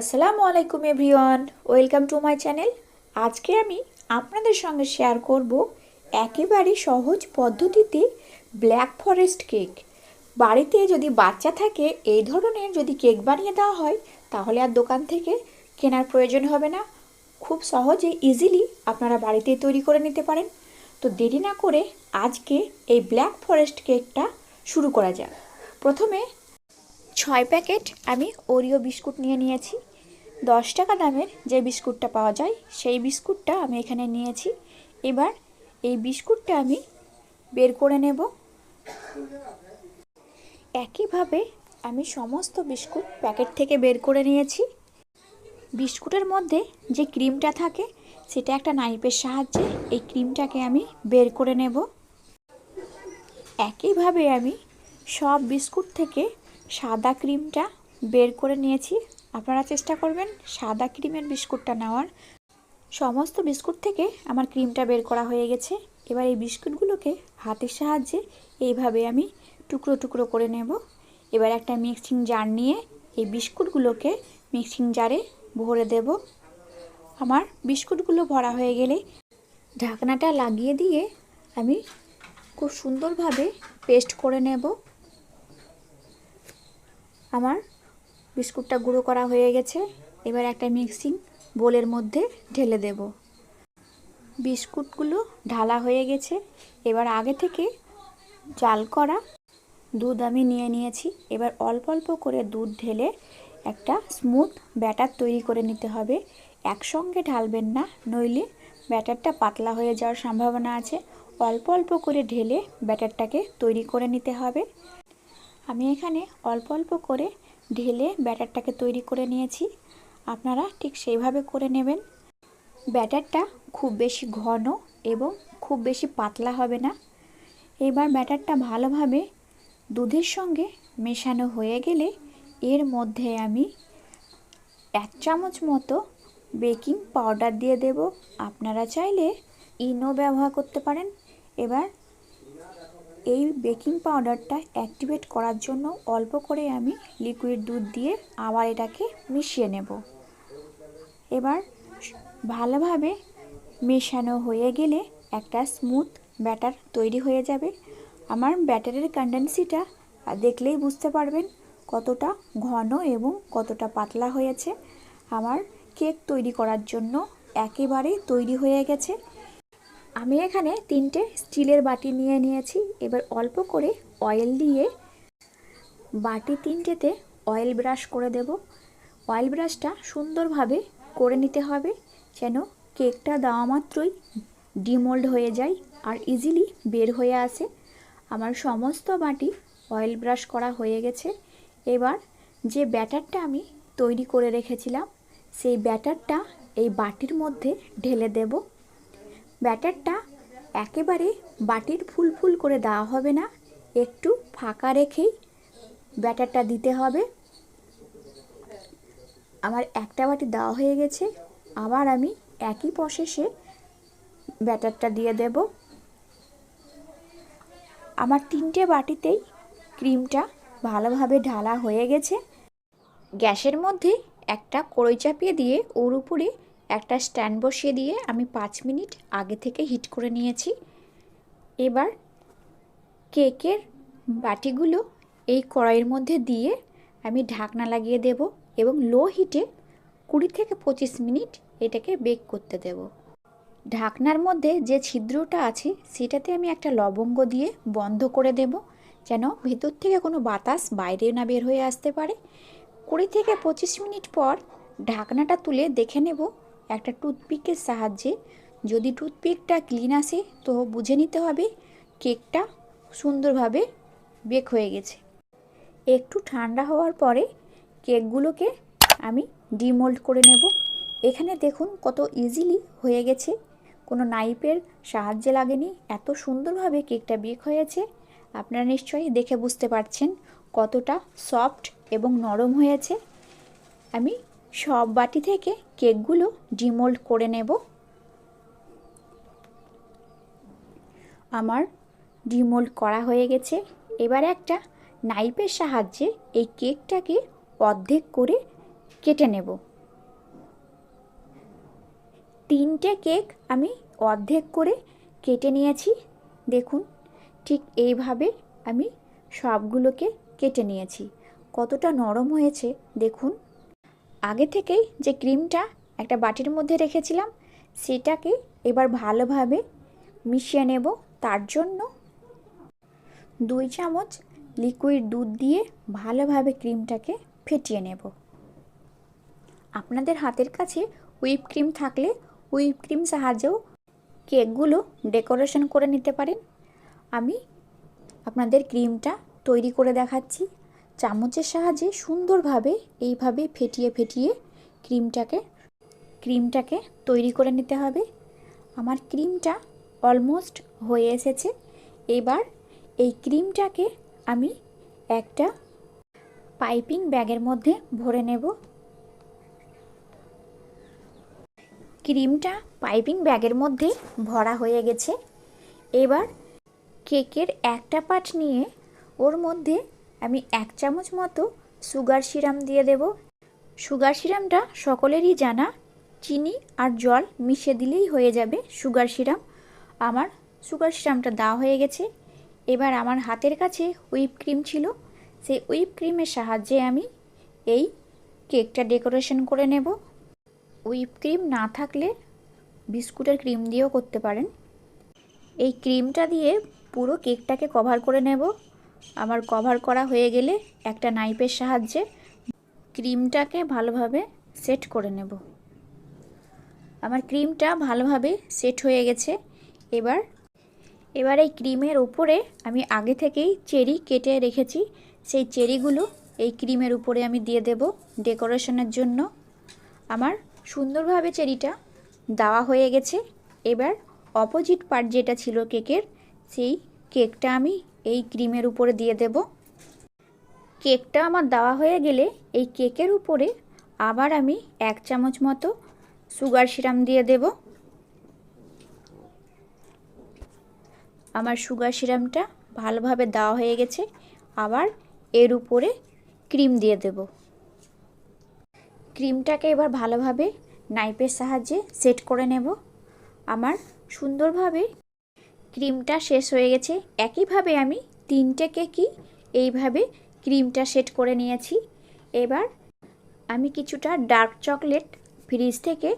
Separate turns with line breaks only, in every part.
আসসালামু আলাইকুম everyone, welcome to my channel. আজকে আমি আপনাদের সঙ্গে শেয়ার করব একেবারে সহজ পদ্ধতিতে ব্ল্যাক ফরেস্ট কেক। বাড়িতে যদি বাচ্চা থাকে, এই ধরনের যদি কেক বানিয়ে দেওয়া হয়, তাহলে আর দোকান থেকে কেনার প্রয়োজন হবে না। খুব সহজে ইজিলি আপনারা বাড়িতেই তৈরি করে নিতে পারেন। তো দেরি না করে আজকে এই ব্ল্যাক ফরেস্ট কেকটা শুরু করা যাক। প্রথমে ছয় প্যাকেট আমি ওরিও বিস্কুট নিয়ে নিয়েছি। দশ টাকা দামের যে বিস্কুটটা পাওয়া যায়, সেই বিস্কুটটা আমি এখানে নিয়েছি। এবার এই বিস্কুটটা আমি বের করে নেব। একইভাবে আমি সমস্ত বিস্কুট প্যাকেট থেকে বের করে নিয়েছি। বিস্কুটের মধ্যে যে ক্রিমটা থাকে, সেটা একটা নাইফের সাহায্যে এই ক্রিমটাকে আমি বের করে নেব। একইভাবে আমি সব বিস্কুট থেকে সাদা ক্রিমটা বের করে নিয়েছি। আপনারা চেষ্টা করবেন সাদা ক্রিমের বিস্কুটটা নেওয়ার। সমস্ত বিস্কুট থেকে আমার ক্রিমটা বের করা হয়ে গেছে। এবার এই বিস্কুটগুলোকে হাতের সাহায্যে এইভাবে আমি টুকরো টুকরো করে নেব। এবার একটা মিক্সিং জার নিয়ে এই বিস্কুটগুলোকে মিক্সিং জারে ভরে দেব। আমার বিস্কুটগুলো ভরা হয়ে গেলে ঢাকনাটা লাগিয়ে দিয়ে আমি খুব সুন্দরভাবে পেস্ট করে নেব। আমার বিস্কুটটা গুঁড়ো করা হয়ে গেছে। এবার একটা মিক্সিং বোলের মধ্যে ঢেলে দেব। বিস্কুটগুলো ঢালা হয়ে গেছে। এবার আগে থেকে জাল করা দুধ আমি নিয়ে নিয়েছি। এবার অল্প অল্প করে দুধ ঢেলে একটা স্মুথ ব্যাটার তৈরি করে নিতে হবে। একসঙ্গে ঢালবেন না, নইলে ব্যাটারটা পাতলা হয়ে যাওয়ার সম্ভাবনা আছে। অল্প অল্প করে ঢেলে ব্যাটারটাকে তৈরি করে নিতে হবে। আমি এখানে অল্প অল্প করে ঢেলে ব্যাটারটাকে তৈরি করে নিয়েছি। আপনারা ঠিক সেইভাবে করে নেবেন। ব্যাটারটা খুব বেশি ঘন এবং খুব বেশি পাতলা হবে না। এবার ব্যাটারটা ভালোভাবে দুধের সঙ্গে মেশানো হয়ে গেলে এর মধ্যে আমি এক চামচ মতো বেকিং পাউডার দিয়ে দেব। আপনারা চাইলে ইনো ব্যবহার করতে পারেন। এবার এই বেকিং পাউডারটা অ্যাক্টিভেট করার জন্য অল্প করে আমি লিকুইড দুধ দিয়ে আবার এটাকে মিশিয়ে নেব। এবার ভালোভাবে মেশানো হয়ে গেলে একটা স্মুথ ব্যাটার তৈরি হয়ে যাবে। আমার ব্যাটারের কন্ডেন্সিটা দেখলেই বুঝতে পারবেন কতটা ঘন এবং কতটা পাতলা হয়েছে। আমার কেক তৈরি করার জন্য একেবারে তৈরি হয়ে গেছে। আমি এখানে তিনটে স্টিলের বাটি নিয়ে নিয়েছি। এবার অল্প করে অয়েল দিয়ে বাটি তিনটেতে অয়েল ব্রাশ করে দেব। অয়েল ব্রাশটা সুন্দরভাবে করে নিতে হবে যেন কেকটা দেওয়া মাত্রই ডিমোল্ড হয়ে যায় আর ইজিলি বের হয়ে আসে। আমার সমস্ত বাটি অয়েল ব্রাশ করা হয়ে গেছে। এবার যে ব্যাটারটা আমি তৈরি করে রেখেছিলাম, সেই ব্যাটারটা এই বাটির মধ্যে ঢেলে দেবো। ব্যাটারটা একেবারে বাটির ফুল ফুল করে দেওয়া হবে না। একটু ফাঁকা রেখেই ব্যাটারটা দিতে হবে। আমার একটা বাটি দেওয়া হয়ে গেছে। আবার আমি একই প্রসেসে ব্যাটারটা দিয়ে দেব। আমার তিনটে বাটিতেই ক্রিমটা ভালোভাবে ঢালা হয়ে গেছে। গ্যাসের মধ্যে একটা কড়ই চাপিয়ে দিয়ে ওর উপরে একটা স্ট্যান্ড বসিয়ে দিয়ে আমি পাঁচ মিনিট আগে থেকে হিট করে নিয়েছি। এবার কেকের বাটিগুলো এই কড়াইয়ের মধ্যে দিয়ে আমি ঢাকনা লাগিয়ে দেব এবং লো হিটে কুড়ি থেকে পঁচিশ মিনিট এটাকে বেক করতে দেব। ঢাকনার মধ্যে যে ছিদ্রটা আছে সেটাতে আমি একটা লবঙ্গ দিয়ে বন্ধ করে দেব যেন ভেতর থেকে কোনো বাতাস বাইরে না বের হয়ে আসতে পারে। কুড়ি থেকে পঁচিশ মিনিট পর ঢাকনাটা তুলে দেখে নেব একটা টুথপিকের সাহায্যে। যদি টুথপিকটা ক্লিন আসে, তো বুঝে নিতে হবে কেকটা সুন্দরভাবে বেক হয়ে গেছে। একটু ঠান্ডা হওয়ার পরে কেকগুলোকে আমি ডিমোল্ড করে নেব। এখানে দেখুন কত ইজিলি হয়ে গেছে। কোনো নাইফের সাহায্যে লাগেনি। এত সুন্দরভাবে কেকটা বেক হয়েছে। আপনারা নিশ্চয়ই দেখে বুঝতে পারছেন কতটা সফট এবং নরম হয়েছে। আমি সব বাটি থেকে কেকগুলো ডিমোল্ড করে নেব। আমার ডিমোল্ড করা হয়ে গেছে। এবার একটা নাইফের সাহায্যে এই কেকটাকে অর্ধেক করে কেটে নেব। তিনটে কেক আমি অর্ধেক করে কেটে নিয়েছি। দেখুন, ঠিক এইভাবে আমি সবগুলোকে কেটে নিয়েছি। কতটা নরম হয়েছে, দেখুন। আগে থেকেই যে ক্রিমটা একটা বাটির মধ্যে রেখেছিলাম, সেটাকে এবার ভালোভাবে মিশিয়ে নেব। তার জন্য দুই চামচ লিকুইড দুধ দিয়ে ভালোভাবে ক্রিমটাকে ফেটিয়ে নেব। আপনাদের হাতের কাছে হুইপ ক্রিম থাকলে হুইপ ক্রিম সাহায্যেও কেকগুলো ডেকোরেশন করে নিতে পারেন। আমি আপনাদের ক্রিমটা তৈরি করে দেখাচ্ছি। চামচের সাহায্যে সুন্দরভাবে এইভাবে ফেটিয়ে ফেটিয়ে ক্রিমটাকে ক্রিমটাকে তৈরি করে নিতে হবে। আমার ক্রিমটা অলমোস্ট হয়ে এসেছে। এবার এই ক্রিমটাকে আমি একটা পাইপিং ব্যাগের মধ্যে ভরে নেব। ক্রিমটা পাইপিং ব্যাগের মধ্যে ভরা হয়ে গেছে। এবার কেকের একটা পাট নিয়ে ওর মধ্যে আমি এক চামচ মতো সুগার সিরাম দিয়ে দেব। সুগার সিরামটা সকলেরই জানা। চিনি আর জল মিশে দিলেই হয়ে যাবে সুগার সিরাম। আমার সুগার সিরামটা দেওয়া হয়ে গেছে। এবার আমার হাতের কাছে হুইপ ক্রিম ছিল। সেই হুইপ ক্রিমের সাহায্যে আমি এই কেকটা ডেকোরেশন করে নেব। হুইপ ক্রিম না থাকলে বিস্কুটের ক্রিম দিয়েও করতে পারেন। এই ক্রিমটা দিয়ে পুরো কেকটাকে কভার করে নেব। আমার কভার করা হয়ে গেলে একটা নাইফের সাহায্যে ক্রিমটাকে ভালোভাবে সেট করে নেব। আমার ক্রিমটা ভালোভাবে সেট হয়ে গেছে। এবার এবার এই ক্রিমের উপরে আমি আগে থেকেই চেরি কেটে রেখেছি। সেই চেরিগুলো এই ক্রিমের উপরে আমি দিয়ে দেব ডেকোরেশনের জন্য। আমার সুন্দরভাবে চেরিটা দেওয়া হয়ে গেছে। এবার অপোজিট পার্ট যেটা ছিল কেকের সেই কেকটা আমি এই ক্রিমের উপরে দিয়ে দেব। কেকটা আমার দেওয়া হয়ে গেলে এই কেকের উপরে আবার আমি এক চামচ মতো সুগার সিরাম দিয়ে দেব। আমার সুগার সিরামটা ভালোভাবে দেওয়া হয়ে গেছে। আবার এর উপরে ক্রিম দিয়ে দেব। ক্রিমটাকে এবার ভালোভাবে নাইপের সাহায্যে সেট করে নেব। আমার সুন্দরভাবে ক্রিমটা শেষ হয়ে গেছে। একইভাবে আমি তিনটে কেকই এইভাবে ক্রিমটা সেট করে নিয়েছি। এবার আমি কিছুটা ডার্ক চকলেট ফ্রিজ থেকে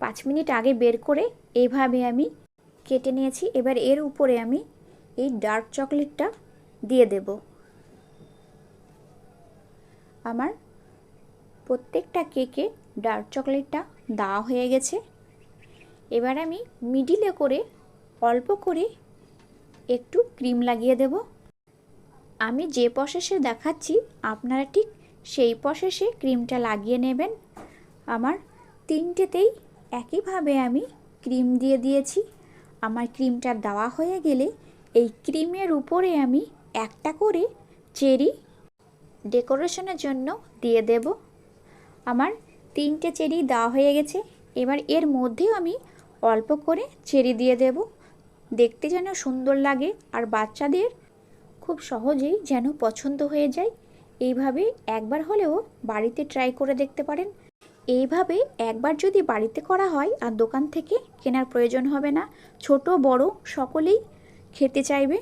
পাঁচ মিনিট আগে বের করে এইভাবে আমি কেটে নিয়েছি। এবার এর উপরে আমি এই ডার্ক চকলেটটা দিয়ে দেব। আমার প্রত্যেকটা কেকে ডার্ক চকলেটটা দেওয়া হয়ে গেছে। এবার আমি মিডিলে করে অল্প করে একটু ক্রিম লাগিয়ে দেব। আমি যে প্রসেসে দেখাচ্ছি, আপনারা ঠিক সেই প্রসেসে ক্রিমটা লাগিয়ে নেবেন। আমার তিনটেতেই একইভাবে আমি ক্রিম দিয়ে দিয়েছি। আমার ক্রিমটা দেওয়া হয়ে গেলে এই ক্রিমের উপরে আমি একটা করে চেরি ডেকোরেশনের জন্য দিয়ে দেব। আমার তিনটে চেরি দেওয়া হয়ে গেছে। এবার এর মধ্যেও আমি অল্প করে চেরি দিয়ে দেব। দেখতে যেন সুন্দর লাগে আর বাচ্চাদের খুব সহজেই যেন পছন্দ হয়ে যায়। এইভাবে একবার হলেও বাড়িতে ট্রাই করে দেখতে পারেন। এইভাবে একবার যদি বাড়িতে করা হয় আর দোকান থেকে কেনার প্রয়োজন হবে না। ছোট, বড় সকলেই খেতে চাইবে।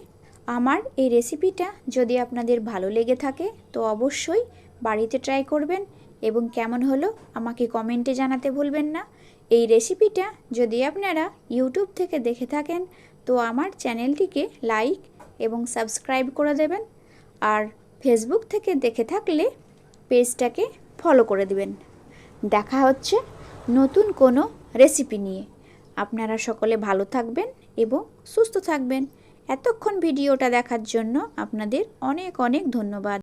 আমার এই রেসিপিটা যদি আপনাদের ভালো লেগে থাকে, তো অবশ্যই বাড়িতে ট্রাই করবেন এবং কেমন হলো আমাকে কমেন্টে জানাতে ভুলবেন না। এই রেসিপিটা যদি আপনারা ইউটিউব থেকে দেখে থাকেন তো আমার চ্যানেলটিকে লাইক এবং সাবস্ক্রাইব করে দেবেন। আর ফেসবুক থেকে দেখে থাকলে পেজটাকে ফলো করে দিবেন। দেখা হচ্ছে নতুন কোনো রেসিপি নিয়ে। আপনারা সকলে ভালো থাকবেন এবং সুস্থ থাকবেন। এতক্ষণ ভিডিওটা দেখার জন্য আপনাদের অনেক অনেক ধন্যবাদ।